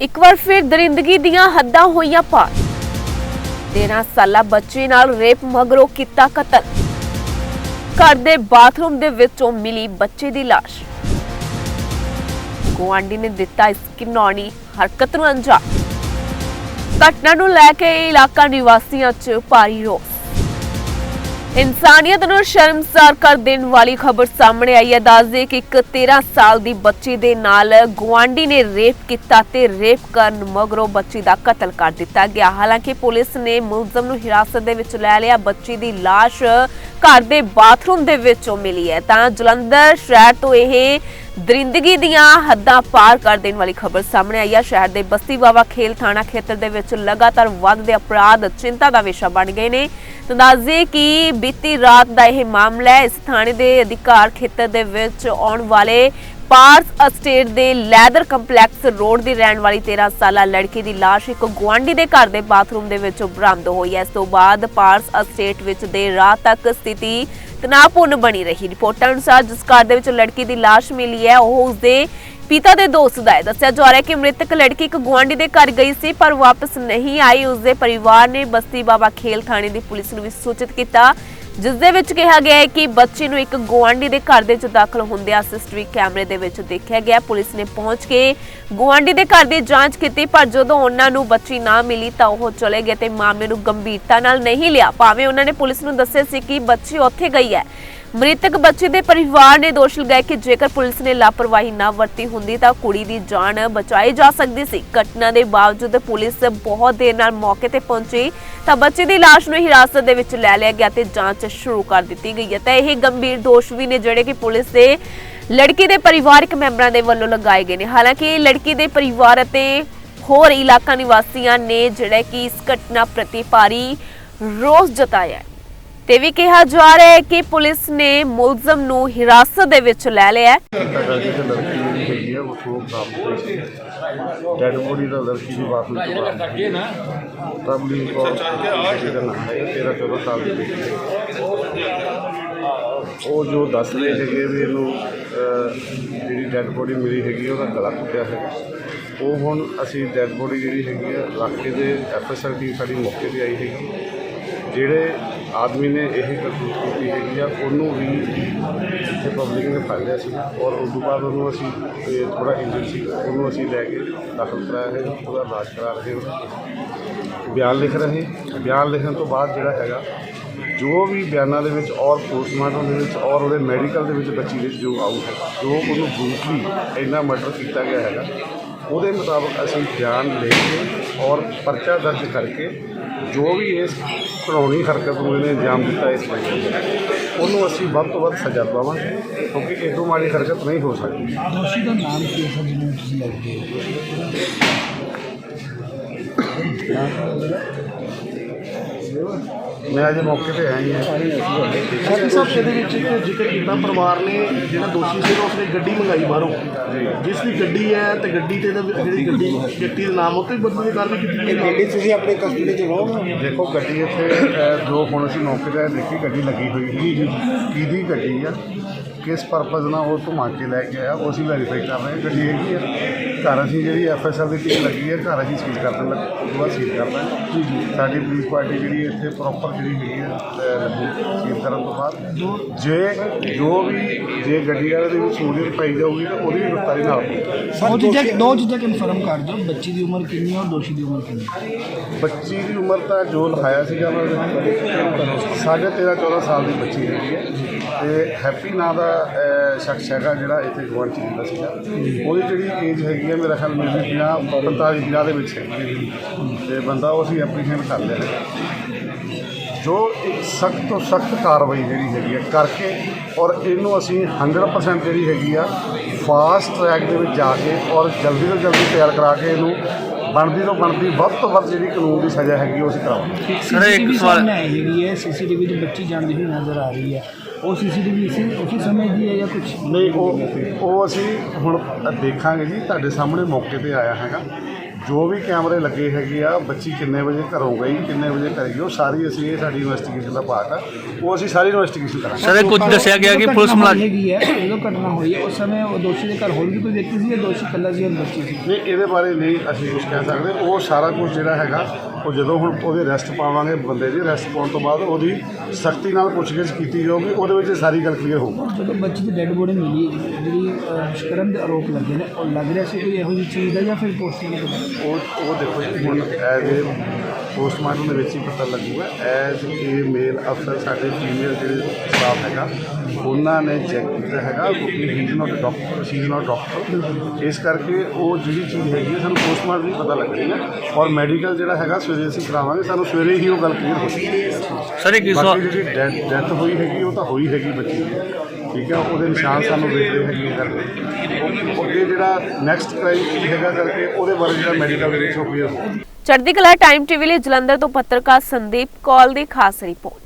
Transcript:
ਇੱਕ ਵਾਰ ਫਿਰ ਦਰਿੰਦਗੀ ਦੀਆਂ ਹੱਦਾਂ ਹੋਈਆਂ ਪਾਰ। 13 ਸਾਲਾ ਬੱਚੇ ਨਾਲ ਰੇਪ ਮਗਰੋਂ ਕੀਤਾ ਕਤਲ। ਘਰ ਦੇ ਬਾਥਰੂਮ ਦੇ ਵਿੱਚੋਂ ਮਿਲੀ ਬੱਚੇ ਦੀ ਲਾਸ਼। ਗੁਆਂਢੀ ਨੇ ਦਿੱਤਾ ਇਸ ਘਿਨੌਣੀ ਹਰਕਤ ਨੂੰ ਅੰਜਾਮ। ਘਟਨਾ ਨੂੰ ਲੈ ਕੇ ਇਲਾਕਾ ਨਿਵਾਸੀਆਂ 'ਚ ਭਾਰੀ ਰੋਸ। ਇਨਸਾਨੀਅਤ ਨੂੰ ਸ਼ਰਮਸਾਰ ਕਰ ਦੇਣ ਵਾਲੀ ਖਬਰ ਸਾਹਮਣੇ ਆਈ ਹੈ। ਦੱਸਦੇ ਕਿ ਇੱਕ 13 ਸਾਲ ਦੀ ਬੱਚੀ ਦੇ ਨਾਲ ਗੁਆਂਢੀ ਨੇ ਰੇਪ ਕੀਤਾ ਤੇ ਰੇਪ ਕਰਨ ਮਗਰੋਂ ਬੱਚੀ ਦਾ ਕਤਲ ਕਰ ਦਿੱਤਾ ਗਿਆ। ਹਾਲਾਂਕਿ ਪੁਲਿਸ ਨੇ ਮੁਲਜ਼ਮ ਨੂੰ ਹਿਰਾਸਤ ਦੇ ਵਿੱਚ ਲੈ ਲਿਆ। ਬੱਚੀ ਦੀ ਲਾਸ਼ ਘਰ ਦੇ ਬਾਥਰੂਮ ਦੇ ਵਿੱਚੋਂ ਮਿਲੀ ਹੈ। ਤਾਂ ਜਲੰਧਰ ਸ਼ਹਿਰ ਤੋਂ ਇਹ ਦਰਿੰਦਗੀ ਦੀਆਂ ਹੱਦਾਂ ਪਾਰ ਕਰ ਦੇਣ ਵਾਲੀ ਖਬਰ ਸਾਹਮਣੇ ਆਈ ਹੈ ਸ਼ਹਿਰ ਦੇ ਬਸਤੀ ਬਾਵਾ ਖੇਲ ਥਾਣਾ ਖੇਤਰ ਦੇ ਵਿੱਚ ਲਗਾਤਾਰ ਵੱਧਦੇ ਅਪਰਾਧ ਚਿੰਤਾ ਦਾ ਵਿਸ਼ਾ ਬਣ ਗਏ ਨੇ। ਤਾਂ ਕਿ ਬੀਤੀ ਰਾਤ ਦਾ ਇਹ ਮਾਮਲਾ ਹੈ। ਇਸ ਥਾਣੇ ਦੇ ਅਧਿਕਾਰ ਖੇਤਰ ਦੇ ਵਿੱਚ ਆਉਣ ਵਾਲੇ ਪਾਰਸ ਅਸਟੇਟ ਦੇ ਲੈਦਰ ਕੰਪਲੈਕਸ ਰੋਡ ਦੀ ਰਹਿਣ ਵਾਲੀ 13 ਸਾਲਾ ਲੜਕੀ ਦੀ ਲਾਸ਼ ਇੱਕ ਗੁਆਂਢੀ ਦੇ ਘਰ ਦੇ ਬਾਥਰੂਮ ਦੇ ਵਿੱਚੋਂ ਬਰਾਮਦ ਹੋਈ ਹੈ। ਇਸ ਤੋਂ ਬਾਅਦ ਪਾਰਸ ਅਸਟੇਟ ਵਿੱਚ ਦੇ ਰਾਤ ਤੱਕ ਸਥਿਤੀ ਤਣਾਅਪੂਰਨ ਬਣੀ ਰਹੀ ਰਿਪੋਰਟਾਂ ਅਨੁਸਾਰ ਜਿਸ ਕਾਰ ਦੇ ਵਿੱਚ ਲੜਕੀ ਦੀ ਲਾਸ਼ ਮਿਲੀ ਹੈ, ਉਹ ਉਸਦੇ ਪਿਤਾ ਦੇ ਦੋਸਤ ਦਾ ਹੈ। ਦੱਸਿਆ ਜਾ ਰਿਹਾ ਹੈ ਕਿ ਮ੍ਰਿਤਕ ਲੜਕੀ ਇੱਕ ਗੁਆਂਢੀ ਦੇ ਘਰ ਗਈ ਸੀ, ਪਰ ਵਾਪਸ ਨਹੀਂ ਆਈ। ਉਸਦੇ ਪਰਿਵਾਰ ਨੇ ਬਸਤੀ ਬਾਬਾ ਖੇਲ ਥਾਣੇ ਦੀ ਪੁਲਿਸ ਨੂੰ ਵੀ ਸੂਚਿਤ ਕੀਤਾ ਜਿਸ ਦੇ ਵਿੱਚ ਕਿਹਾ ਗਿਆ ਹੈ ਕਿ ਬੱਚੀ ਨੂੰ ਇੱਕ ਗੁਆਂਢੀ ਦੇ ਘਰ ਦੇ ਵਿੱਚ ਦਾਖਲ ਹੁੰਦਿਆਂ ਸੀਸੀਟੀਵੀ ਕੈਮਰੇ ਦੇ ਵਿੱਚ ਦੇਖਿਆ ਗਿਆ। ਪੁਲਿਸ ਨੇ ਪਹੁੰਚ ਕੇ ਗੁਆਂਢੀ ਦੇ ਘਰ ਦੀ ਜਾਂਚ ਕੀਤੀ, ਪਰ ਜਦੋਂ ਉਹਨਾਂ ਨੂੰ ਬੱਚੀ ਨਾ ਮਿਲੀ ਤਾਂ ਉਹ ਚਲੇ ਗਏ ਤੇ ਮਾਮਲੇ ਨੂੰ ਗੰਭੀਰਤਾ ਨਾਲ ਨਹੀਂ ਲਿਆ। ਭਾਵੇਂ ਉਹਨਾਂ ਨੇ ਪੁਲਿਸ ਨੂੰ ਦੱਸਿਆ ਸੀ ਕਿ ਬੱਚੀ ਉੱਥੇ ਗਈ ਹੈ ਮ੍ਰਿਤਕ ਬੱਚੇ ਦੇ ਪਰਿਵਾਰ ਨੇ ਦੋਸ਼ ਲਗਾਇਆ ਕਿ ਜੇਕਰ ਪੁਲਿਸ ਨੇ ਲਾਪਰਵਾਹੀ ਨਾ ਵਰਤੀ ਹੁੰਦੀ ਤਾਂ ਕੁੜੀ ਦੀ ਜਾਨ ਬਚਾਈ ਜਾ ਸਕਦੀ ਸੀ। ਘਟਨਾ ਦੇ ਬਾਵਜੂਦ ਪੁਲਿਸ ਬਹੁਤ ਦੇਰ ਨਾਲ ਮੌਕੇ ਤੇ ਪਹੁੰਚੀ ਤਾਂ ਬੱਚੇ ਦੀ ਲਾਸ਼ ਨੂੰ ਹਿਰਾਸਤ ਦੇ ਵਿੱਚ ਲੈ ਲਿਆ ਗਿਆ ਤੇ ਜਾਂਚ ਸ਼ੁਰੂ ਕਰ ਦਿੱਤੀ ਗਈ ਹੈ। ਤਾਂ ਇਹ ਗੰਭੀਰ ਦੋਸ਼ ਵੀ ਨੇ ਜਿਹੜੇ ਕਿ ਪੁਲਿਸ ਦੇ ਲੜਕੀ ਦੇ ਪਰਿਵਾਰਕ ਮੈਂਬਰਾਂ ਦੇ ਵੱਲੋਂ ਲਗਾਏ ਗਏ ਨੇ। ਹਾਲਾਂਕਿ ਲੜਕੀ ਦੇ ਪਰਿਵਾਰ ਅਤੇ ਹੋਰ ਇਲਾਕਾ ਨਿਵਾਸੀਆਂ ਨੇ ਜਿਹੜਾ ਕਿ ਇਸ ਘਟਨਾ ਪ੍ਰਤੀ ਭਾਰੀ ਰੋਸ ਜਤਾਇਆ ਤੇ ਵੀ ਕਿਹਾ ਜਾ ਰਿਹਾ ਹੈ ਕਿ ਪੁਲਿਸ ਨੇ ਮੁਲਜ਼ਮ ਨੂੰ ਹਿਰਾਸਤ ਦੇ ਵਿੱਚ ਲੈ ਲਿਆ ਹੈ। ਲੜਕੀ ਹੈਗੀ ਆ ਉਹ ਸੋ ਪ੍ਰਾਪਤ ਹੋਈ ਡੈਡ ਬੋਡੀ ਦਾ ਲੜਕੀ ਦੀ ਬਾਥਰੂਮ ਤੋਂ ਬਾਹਰ ਪ੍ਰਬਲੀ ਕੋ ਜਿਹਦਾ ਨਾਮ ਹੈ 13 14 ਸਾਲ ਦੀ ਬੇਟੀ ਹੈ। ਉਹ ਜੋ ਦੱਸ ਰਹੇ ਹੈਗੇ ਵੀ ਇਹਨੂੰ ਅਹ, ਜਿਹੜੀ ਡੈਡ ਬੋਡੀ ਮਿਲੀ ਹੈਗੀ ਆ, ਉਹਦਾ ਗਲਾ ਟੁੱਟਿਆ ਹੈ ਉਹ ਹੁਣ ਅਸੀਂ ਡੈਡ ਬੋਡੀ ਜਿਹੜੀ ਹੈਗੀ ਆ ਇਲਾਕੇ ਦੇ ਐਫਐਸਆਰ ਟੀਮ ਸਾਡੀ ਮੌਕੇ ਤੇ ਆਈ ਹੈਗੀ। ਜਿਹੜੇ ਆਦਮੀ ਨੇ ਇਹ ਕਰਤੂਤ ਕੀਤੀ ਹੈਗੀ ਆ, ਉਹਨੂੰ ਵੀ ਇੱਥੇ ਪਬਲਿਕ ਨੇ ਫੜ ਲਿਆ ਸੀ ਔਰ ਉਸ ਤੋਂ ਬਾਅਦ ਉਹਨੂੰ ਅਸੀਂ ਥੋੜਾ ਇੰਜਰ ਸੀ ਉਹਨੂੰ ਅਸੀਂ ਲੈ ਕੇ ਦਾਖਲ ਕਰਾਇਆ ਹੈ, ਉਹਦਾ ਇਲਾਜ ਕਰਾ ਰਹੇ ਹਾਂ। ਬਿਆਨ ਲਿਖ ਰਹੇ ਬਿਆਨ ਲਿਖਣ ਤੋਂ ਬਾਅਦ ਜਿਹੜਾ ਹੈਗਾ, ਜੋ ਵੀ ਬਿਆਨਾਂ ਦੇ ਵਿੱਚ ਔਰ ਪੋਸਟਮਾਰਟਮ ਦੇ ਵਿੱਚ ਔਰ ਉਹਦੇ ਮੈਡੀਕਲ ਦੇ ਵਿੱਚ ਬੱਚੀ ਦੇ ਜੋ ਆਊਟ ਹੈ, ਜੋ ਉਹਨੂੰ ਬਰੂਟਲੀ ਇੰਨਾ ਮਰਡਰ ਕੀਤਾ ਗਿਆ ਹੈਗਾ, ਉਹਦੇ ਮੁਤਾਬਕ ਅਸੀਂ ਬਿਆਨ ਲੈ ਕੇ ਔਰ ਪਰਚਾ ਦਰਜ ਕਰਕੇ ਜੋ ਵੀ ਇਸ ਘਿਨੌਣੀ ਹਰਕਤ ਨੂੰ ਇਹਨੇ ਅੰਜਾਮ ਦਿੱਤਾ ਇਸ ਬੰਦੇ ਨੂੰ, ਉਹਨੂੰ ਅਸੀਂ ਵੱਧ ਤੋਂ ਵੱਧ ਸਜ਼ਾ ਦਵਾਵਾਂਗੇ ਕਿਉਂਕਿ ਇਹ ਤੋਂ ਮਾੜੀ ਹਰਕਤ ਨਹੀਂ ਹੋ ਸਕਦੀ। ਦੋਸ਼ੀ ਦਾ ਨਾਮ ਕੀ ਹੈ ਜਿਹਨੂੰ ਤੁਸੀਂ ਲੱਗਦੇ ਹੋ ਮੈਂ ਅਜੇ ਮੌਕੇ ਤੇ ਆਇਆ ਹੀ ਹਾਂ ਸਾਹਿਬ ਸਾਹਿਬ ਇਹਦੇ ਵਿੱਚ ਇੱਕ ਜ਼ਿਕਰ ਕੀਤਾ। ਪਰਿਵਾਰ ਨੇ ਜਿਹੜਾ ਦੋਸ਼ੀ ਸੀ ਉਸਨੇ ਗੱਡੀ ਮੰਗਾਈ ਬਾਹਰੋਂ। ਜਿਸ ਦੀ ਗੱਡੀ ਹੈ ਤੇ ਗੱਡੀ ਤੇ ਇਹਦਾ ਜਿਹੜੀ ਗੱਡੀ ਵਿਅਕਤੀ ਦਾ ਨਾਮ ਉੱਤੇ ਬਦਲੀ ਦੀ ਕਾਰਵਾਈ ਕੀਤੀ ਗਈ। ਹੈ ਗੱਡੀ ਤੁਸੀਂ ਆਪਣੀ ਕਸਟਡੀ ਚ ਲਓਗੇ ਦੇਖੋ ਗੱਡੀ ਇੱਥੇ ਅਹ, ਜੋ ਹੁਣ ਅਸੀਂ ਮੌਕੇ ਤੇ ਦੇਖੀ ਗੱਡੀ ਲੱਗੀ ਹੋਈ ਜੀ ਜੀ ਕਿਹਦੀ ਗੱਡੀ ਆ? ਕਿਸ ਪਰਪਸ ਨਾਲ ਉਹ ਘੁਮਾ ਕੇ ਲੈ ਕੇ ਆਇਆ? ਉਹ ਅਸੀਂ ਵੈਰੀਫਾਈ ਕਰ ਰਹੇ ਹਾਂ। ਗੱਡੀ ਹੈਗੀ ਆ। ਘਰ ਅਸੀਂ ਜਿਹੜੀ ਐਫਐਸਐਲ ਦੀ ਟੀਮ ਲੱਗੀ ਹੈ ਘਰ ਅਸੀਂ ਸੀਲ ਉਸ ਤੋਂ ਬਾਅਦ ਸੀਲ ਕਰਨਾ ਹੈ। ਜੀ ਜੀ। ਸਾਡੀ ਪੁਲਿਸ ਪਾਰਟੀ ਜਿਹੜੀ ਇੱਥੇ ਪ੍ਰੋਪਰ ਜਿਹੜੀ ਹੈਗੀ ਹੈ ਸੀਲ ਕਰਨ ਤੋਂ ਬਾਅਦ ਜੇ ਜੋ ਵੀ ਜੇ ਗੱਡੀ ਵਾਲੇ ਦੀ ਵੀ ਸਹੂਲੀਅਤ ਪਾਈ ਜਾਊਗੀ ਤਾਂ ਉਹਦੀ ਵੀ ਗ੍ਰਿਫਤਾਰੀ ਨਾਲ ਹੋਊਗੀ। ਦੋ ਚੀਜ਼ਾਂ ਦੋ ਚੀਜ਼ਾਂ ਕਨਫਰਮ ਕਰ ਦਿਓ ਬੱਚੀ ਦੀ ਉਮਰ ਕਿੰਨੀ ਹੈ ਔਰ ਦੋਸ਼ੀ ਦੀ ਉਮਰ ਕਿੰਨੀ ਹੈ ਬੱਚੀ ਦੀ ਉਮਰ ਤਾਂ ਜੋ ਲਿਖਾਇਆ ਸੀਗਾ ਉਹਨਾਂ ਨੇ ਸਾਢੇ 13 14 ਸਾਲ ਦੀ ਬੱਚੀ ਹੈਗੀ ਹੈ। ਤੇ ਹੈਪੀ ਨਾਂ ਦਾ ਅਹ, ਸ਼ਖਸ ਹੈਗਾ ਜਿਹੜਾ ਇੱਥੇ ਗਵਾਂਢ ਚ ਰਹਿੰਦਾ ਸੀਗਾ। ਉਹਦੀ ਜਿਹੜੀ ਏਜ ਹੈਗੀ ਹੈ ਮੇਰਾ ਖਿਆਲ ਮੇਰੀ 50 45 50 ਦੇ ਵਿੱਚ ਹੈਗੀ ਹੈ। ਤੇ ਬੰਦਾ ਉਹ ਅਸੀਂ ਐਪਰੀਸ਼ੀਏਟ ਕਰ ਲਿਆ। ਜੋ ਇੱਕ ਸਖਤ ਤੋਂ ਸਖਤ ਕਾਰਵਾਈ ਜਿਹੜੀ ਹੈਗੀ ਹੈ ਕਰਕੇ ਔਰ ਇਹਨੂੰ ਅਸੀਂ 100% ਜਿਹੜੀ ਹੈਗੀ ਆ ਫਾਸਟ ਟਰੈਕ ਦੇ ਵਿੱਚ ਜਾ ਕੇ ਔਰ ਜਲਦੀ ਤੋਂ ਜਲਦੀ ਤਿਆਰ ਕਰਾ ਕੇ ਇਹਨੂੰ ਬਣਦੀ ਤੋਂ ਬਣਦੀ ਵੱਧ ਤੋਂ ਵੱਧ ਜਿਹੜੀ ਕਾਨੂੰਨ ਦੀ ਸਜ਼ਾ ਹੈਗੀ ਉਹ ਅਸੀਂ ਕਰਾਵਾਂਗੇ। ਸਰ ਇੱਕ ਸਵਾਲ ਆਈ ਹੈਗੀ ਹੈ ਸੀਸੀਟੀਵੀ 'ਚ ਬੱਚੀ ਜਾਂਦੀ ਹੋਈ ਨਜ਼ਰ ਆ ਰਹੀ ਹੈ। ਉਹ ਸੀਸੀਟੀਵੀ ਸੀ ਉਸੇ ਸਮੇਂ ਦੀ ਹੈ ਜਾਂ ਕੁਝ ਨਹੀਂ ਉਹ ਉਹ ਅਸੀਂ ਹੁਣ ਦੇਖਾਂਗੇ ਜੀ ਤੁਹਾਡੇ ਸਾਹਮਣੇ ਮੌਕੇ ਤੇ ਆਇਆ ਹੈਗਾ। ਜੋ ਵੀ ਕੈਮਰੇ ਲੱਗੇ ਹੈਗੇ ਆ ਬੱਚੀ ਕਿੰਨੇ ਵਜੇ ਘਰੋਂ ਗਈ ਕਿੰਨੇ ਵਜੇ ਘਰ ਗਈ ਉਹ ਸਾਰੀ ਅਸੀਂ ਇਹ ਸਾਡੀ ਇਨਵੈਸਟੀਗੇਸ਼ਨ ਦਾ ਪਾਰਟ ਆ। ਉਹ ਅਸੀਂ ਸਾਰੀ ਇਨਵੈਸਟੀਗੇਸ਼ਨ ਕਰਾਂਗੇ। ਸਰ ਇਹ ਕੁਝ ਦੱਸਿਆ ਗਿਆ ਕਿ ਪੁਲਿਸ ਮੁਲਾਜ਼ਮ ਹੈਗੀ ਹੈ ਜਦੋਂ ਘਟਨਾ ਹੋਈ ਹੈ। ਉਸ ਸਮੇਂ ਉਹ ਦੋਸ਼ੀ ਦੇ ਘਰ ਹੋਰ ਵੀ ਕੋਈ ਵਿਅਕਤੀ ਸੀ ਜਾਂ ਦੋਸ਼ੀ ਇਕੱਲਾ ਸੀ ਜਾਂ ਬੱਚੀ ਸੀ? ਨਹੀਂ ਇਹਦੇ ਬਾਰੇ ਨਹੀਂ ਅਸੀਂ ਕੁਝ ਕਹਿ ਸਕਦੇ। ਉਹ ਸਾਰਾ ਕੁਝ ਜਿਹੜਾ ਹੈਗਾ ਉਹ ਜਦੋਂ ਹੁਣ ਉਹਦੇ ਅਰੈਸਟ ਪਾਵਾਂਗੇ ਬੰਦੇ ਦੀ ਅਰੈਸਟ ਪਾਉਣ ਤੋਂ ਬਾਅਦ ਉਹਦੀ ਸਖਤੀ ਨਾਲ ਪੁੱਛਗਿੱਛ ਕੀਤੀ ਜਾਊਗੀ ਉਹਦੇ ਵਿੱਚ ਇਹ ਸਾਰੀ ਗੱਲ ਕਲੀਅਰ ਹੋਊਗੀ। ਜਦੋਂ ਬੱਚੀ ਦੀ ਡੈੱਡ ਬੋਡੀ ਮਿਲੀ ਜਿਹੜੀ ਅਹ, ਦੁਸ਼ਕਰਮ ਦੇ ਆਰੋਪ ਲੱਗੇ ਨੇ ਉਹ ਲੱਗ ਰਿਹਾ ਸੀ ਕੋਈ ਇਹੋ ਜਿਹੀ ਚੀਜ਼ ਦਾ ਜਾਂ ਫਿਰ ਪੋਸਟਮਾਰਟਮ ਉਹ ਉਹ ਦੇਖੋ ਜੀ ਹੁਣ ਐਜ਼ ਪੋਸਟਮਾਰਟਮ ਦੇ ਵਿੱਚ ਹੀ ਪਤਾ ਲੱਗੂਗਾ ਐਜ਼ ਏ ਮੇਲ ਅਫਸਰ ਸਾਡੇ ਫੀਮੇਲ ਜਿਹੜੇ ਸਟਾਫ ਹੈਗਾ ਉਹਨਾਂ ਨੇ ਚੈੱਕ ਕੀਤਾ ਹੈਗਾ ਕਿਉਂਕਿ ਹੀ is not doctor she is not doctor ਇਸ ਕਰਕੇ ਉਹ ਜਿਹੜੀ ਚੀਜ਼ ਹੈਗੀ ਹੈ ਸਾਨੂੰ ਪੋਸਟਮਾਰਟਮ ਹੀ ਪਤਾ ਲੱਗਣੀ ਹੈ। ਔਰ ਮੈਡੀਕਲ ਜਿਹੜਾ ਹੈਗਾ ਸਵੇਰੇ ਅਸੀਂ ਕਰਾਵਾਂਗੇ ਸਾਨੂੰ ਸਵੇਰੇ ਹੀ ਉਹ ਗੱਲ ਕਲੀਅਰ ਹੋ ਜਾਏਗੀ ਸਰ ਇਹ ਕਿਸ ਬਾਕੀ ਜਿਹੜੀ ਡੈਥ ਡੈਥ ਹੋਈ ਹੈਗੀ ਉਹ ਤਾਂ ਹੋਈ ਹੈਗੀ ਬੱਚੀ ਦੀ। ਠੀਕ ਹੈ, ਉਹਦੇ ਨਿਸ਼ਾਨ ਸਾਨੂੰ ਵੇਖਦੇ ਹੈਗੇ ਕਰਕੇ ਉਹ ਜਿਹੜਾ ਨੈਕਸਟ ਕ੍ਰਾਈਮ ਹੈਗਾ ਕਰਕੇ ਉਹਦੇ ਬਾਰੇ ਜਿਹੜਾ ਮੈਡੀਕਲ ਦੇ ਵਿੱਚ ਉਹ ਚੜ੍ਹਦੀ ਕਲਾ ਟਾਈਮ ਟੀਵੀ ਲਈ ਜਲੰਧਰ ਤੋਂ ਪੱਤਰਕਾਰ ਸੰਦੀਪ ਕੌਲ ਦੀ ਖਾਸ ਰਿਪੋਰਟ।